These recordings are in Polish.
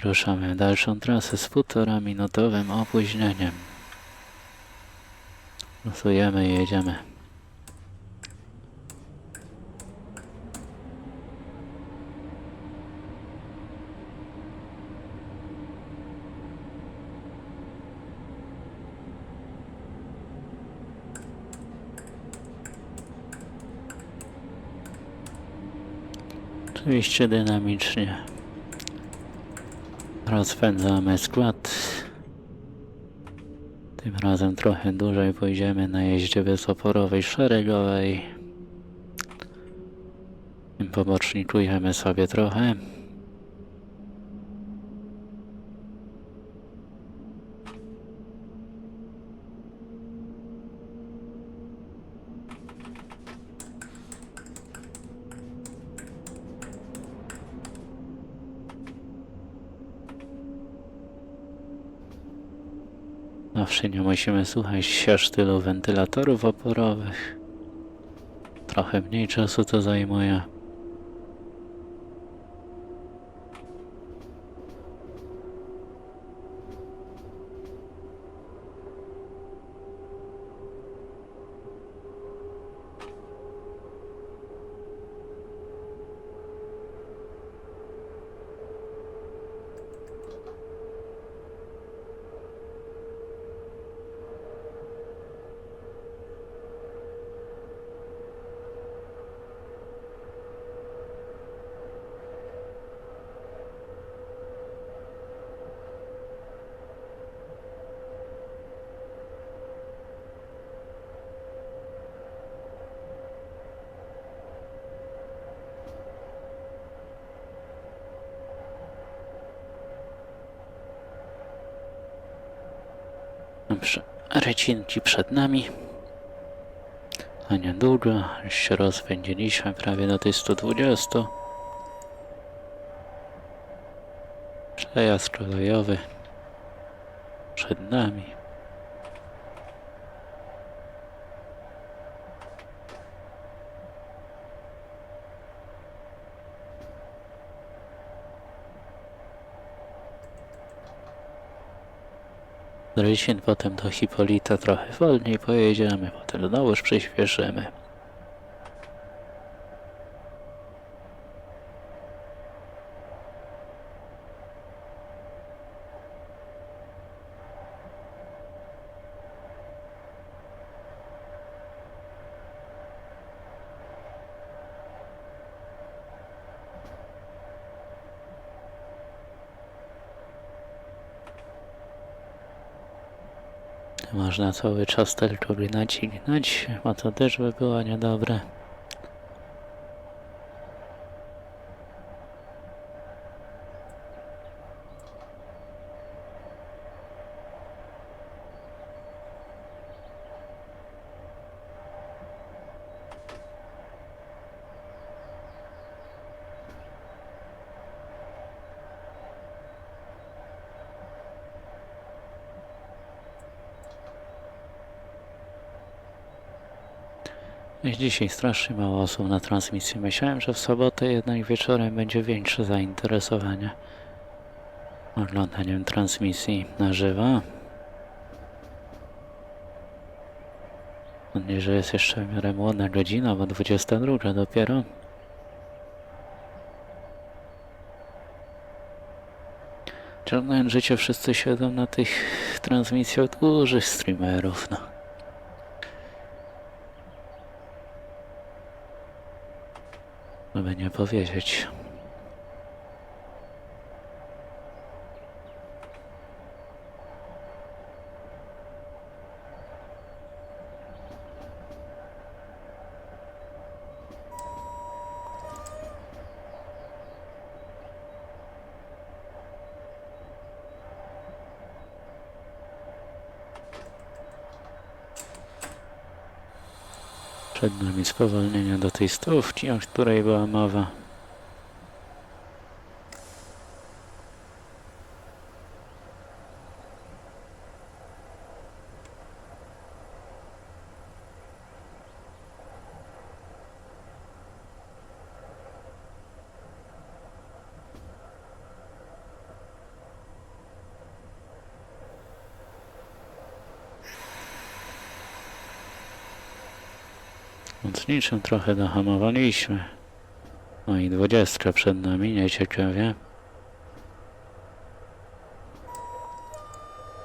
Ruszamy dalszą trasę z półtora minutowym opóźnieniem. Losujemy i jedziemy. Oczywiście dynamicznie. Rozpędzamy skład. Tym razem trochę dłużej pójdziemy na jeździe bezoporowej szeregowej. Pobocznikujemy sobie trochę. Zawsze nie musimy słuchać się sztylu wentylatorów oporowych. Trochę mniej czasu to zajmuje. Dobrze, recinki przed nami. A niedługo już się rozpędziliśmy prawie do tej 120. Przejazd kolejowy przed nami. Rysin potem do Hipolita trochę wolniej pojedziemy, potem znowuż przyspieszymy. Można cały czas tylko gnać i gnać, a to też by było niedobre. Dzisiaj strasznie mało osób na transmisji. Myślałem, że w sobotę jednak wieczorem będzie większe zainteresowanie oglądaniem transmisji na żywo. Mam że jest jeszcze w miarę młoda godzina, bo 22 dopiero. Ciągnąć życie wszyscy siedzą na tych transmisjach dużych streamerów, no. Żeby nie powiedzieć. Przed nami spowolnienie do tej stówki, o której była mowa. Mocniczym trochę dohamowaliśmy. No i dwudziestka przed nami, nieciekawie.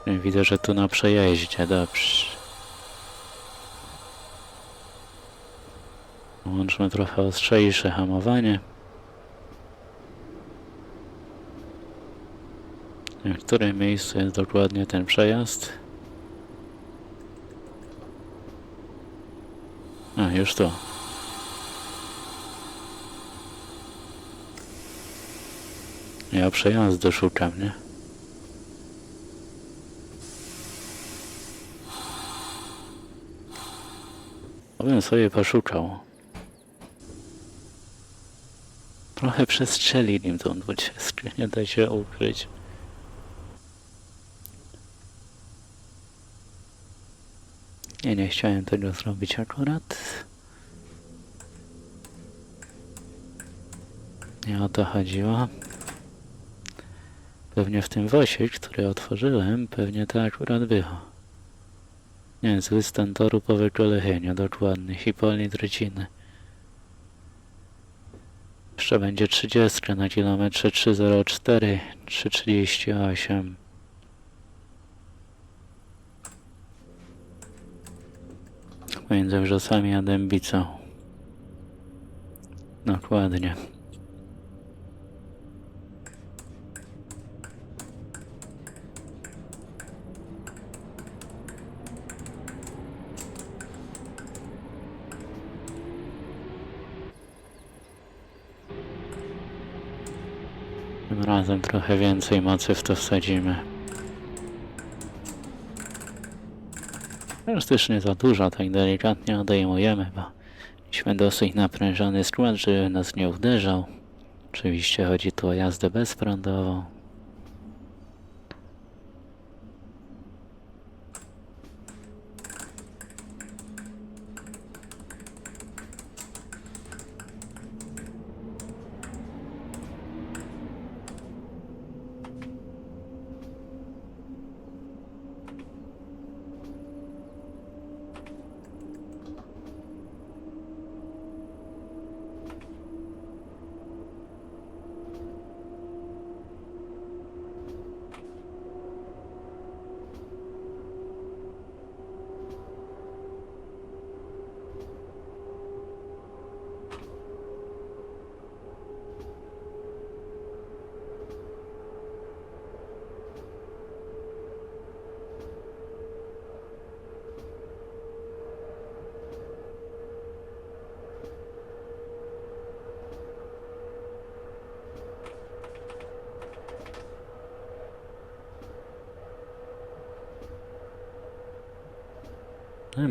I Widzę, że tu na przejeździe, dobrze. Włączmy trochę ostrzejsze hamowanie. W którym miejscu jest dokładnie ten przejazd? A, już tu. Ja przejazdu szukam, nie? Bym sobie poszukał. Trochę przestrzelili tą dwudziestkę, nie da się ukryć. Nie, nie chciałem tego zrobić akurat. Nie o to chodziło. Pewnie w tym wosie, który otworzyłem, pewnie to akurat było. Niezły stan toru po wykolecheniu, dokładny, hipolit rodziny. Jeszcze będzie 30 na kilometrze 304, 338. Między wrzosami a dębicą. Dokładnie. Tym razem trochę więcej mocy w to wsadzimy. Też nie za dużo, tak delikatnie odejmujemy, bo mieliśmy dosyć naprężony skład, żeby nas nie uderzał. Oczywiście chodzi tu o jazdę bezprądową.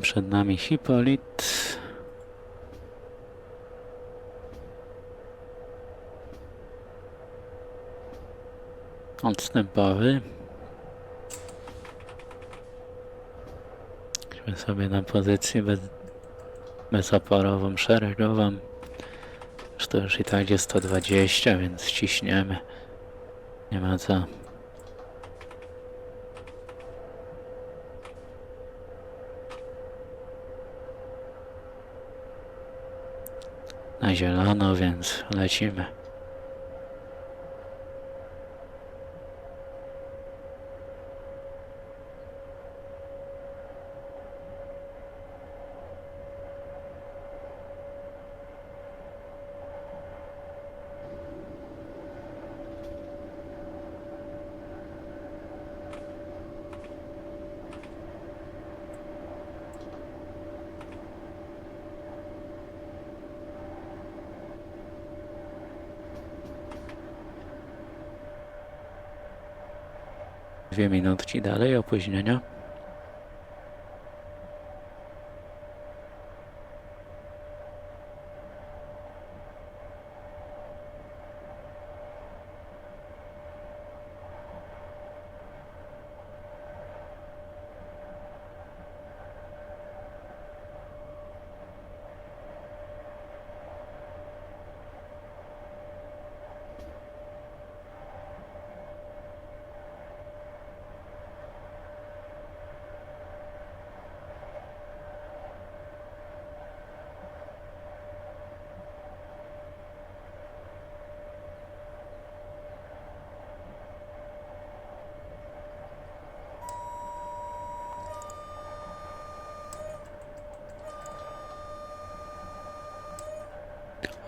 Przed nami Hipolit. Odstępowy. Idźmy sobie na pozycję bez, bezoporową, szeregową. To już i tak jest 120, więc ciśniemy. Nie ma co. zielono, więc lecimy. Dwie minutki dalej opóźnienia.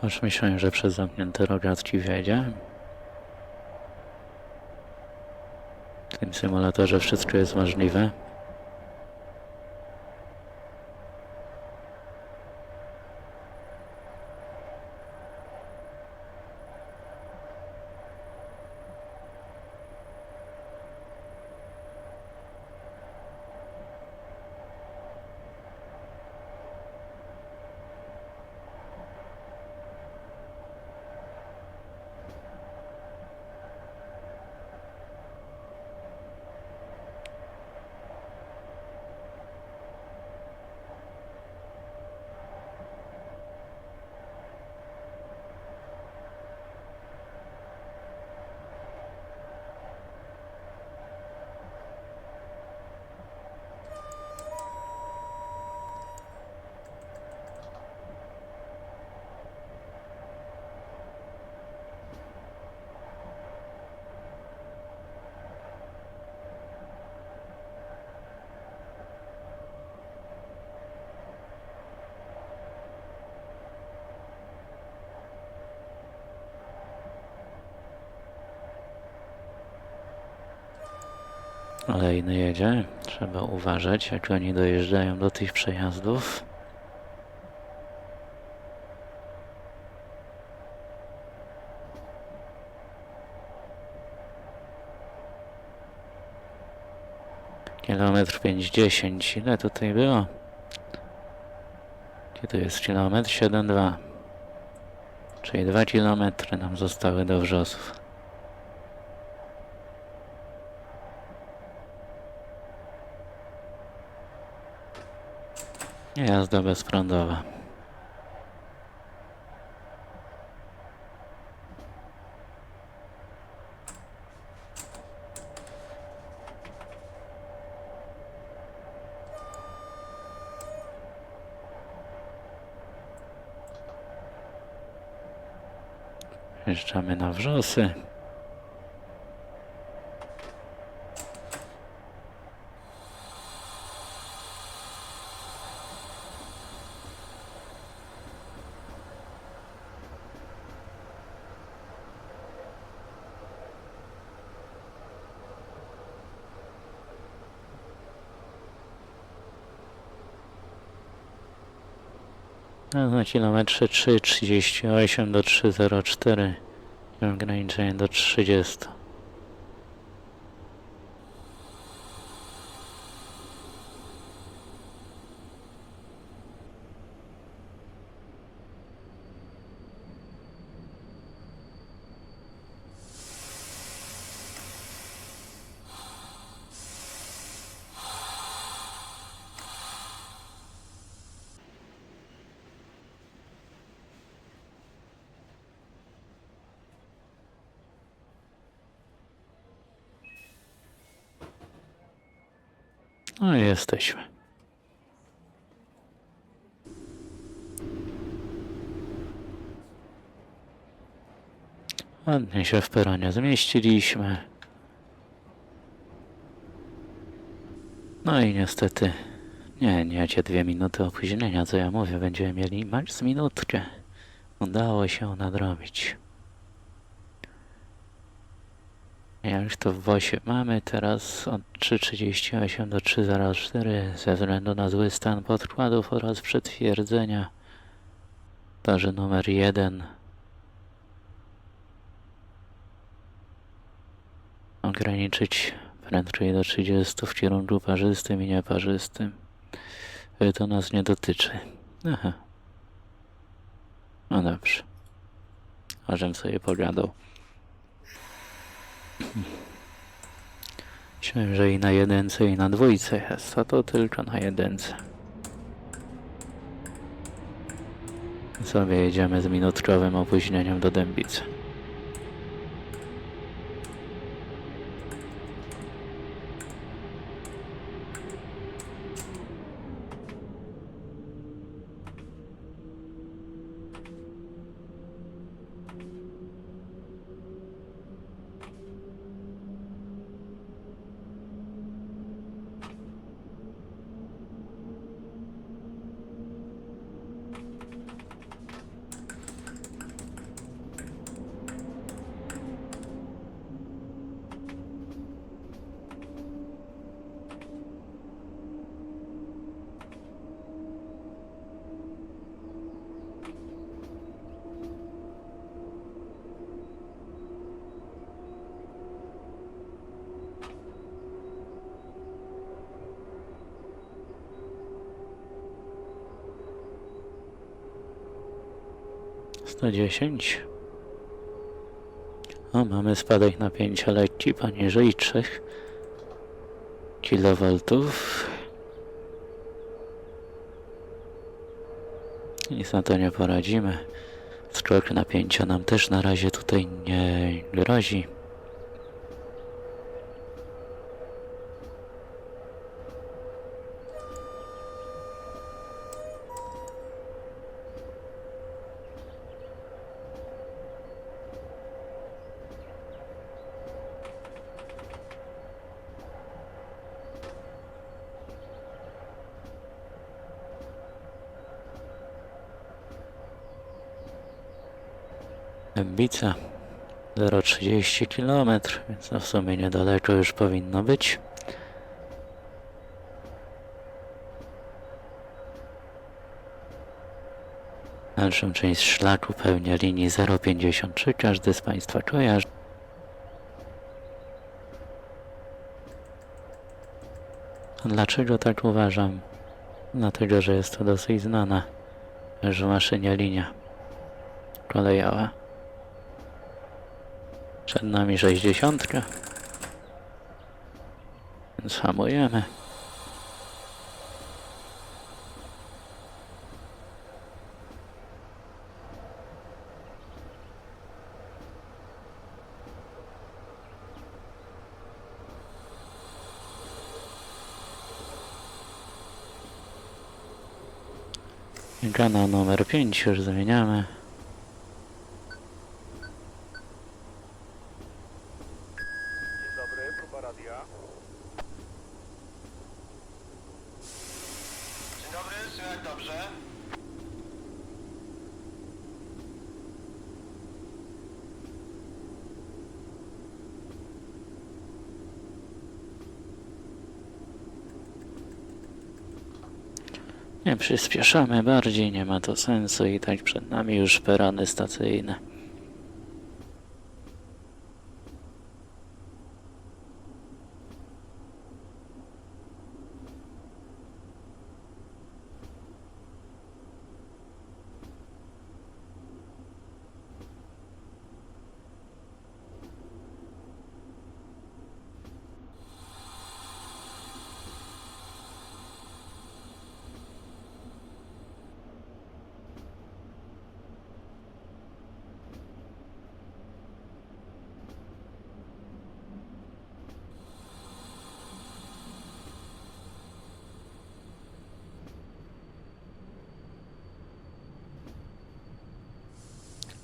Już myślałem, że przez zamknięty rogat ci wiedzie. W tym symulatorze wszystko jest możliwe. Kolejny jedzie. Trzeba uważać, jak oni dojeżdżają do tych przejazdów. Kilometr 50. Ile tutaj było? Gdzie to jest kilometr? 7,2. Czyli 2 kilometry nam zostały do wrzosów. Jazda bezprądowa. Jeżdżamy na wrzosy. Na kilometrze 3,38 do 3,04. Mam ograniczenie do 30. No jesteśmy. Ładnie się w peronie zmieściliśmy. No i niestety, nie, nie, cie dwie minuty opóźnienia, co ja mówię, będziemy mieli mać z minutkę. Udało się nadrobić. Ja już to w WOSie mamy teraz od 3.38 do 3.04 ze względu na zły stan podkładów oraz przetwierdzenia. Torze numer 1 ograniczyć prędkość do 30 w kierunku parzystym i nieparzystym. To nas nie dotyczy. Aha. No dobrze. A żem sobie pogadał. Myślałem, że i na jedynce, i na dwójce jest, a to tylko na jedynce. Sobie jedziemy z minutkowym opóźnieniem do Dębicy. 110. O, mamy spadek napięcia lekki poniżej 3 kilowoltów. Nic na to nie poradzimy. Skok napięcia nam też na razie tutaj nie grozi. Dębica 0,30 km, więc no w sumie niedaleko już powinno być. Dalszą część szlaku pełnia linii 053, każdy z Państwa kojarzy. Dlaczego tak uważam? Dlatego, że jest to dosyć znana już w maszynie linia kolejowa. Przed nami 60. Więc hamujemy. Numer 5 już zmieniamy. Nie przyspieszamy bardziej, nie ma to sensu i tak przed nami już perany stacyjne.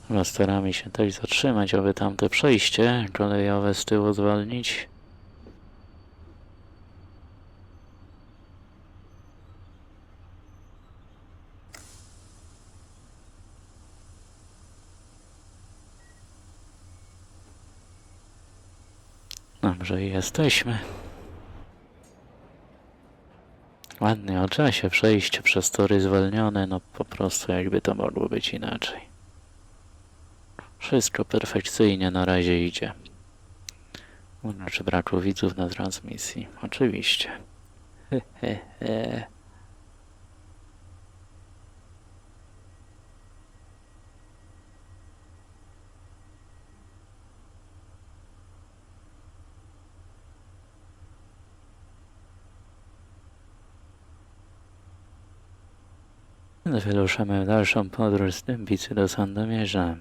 Chyba staramy się też zatrzymać, aby tamte przejście kolejowe z tyłu zwolnić. Dobrze, jesteśmy. Ładnie o czasie przejście przez tory zwolnione, no po prostu jakby to mogło być inaczej. Wszystko perfekcyjnie na razie idzie. Znaczy braku widzów na transmisji. Oczywiście. He, he, he. W dalszą podróż z Dębicy do Sandomierza.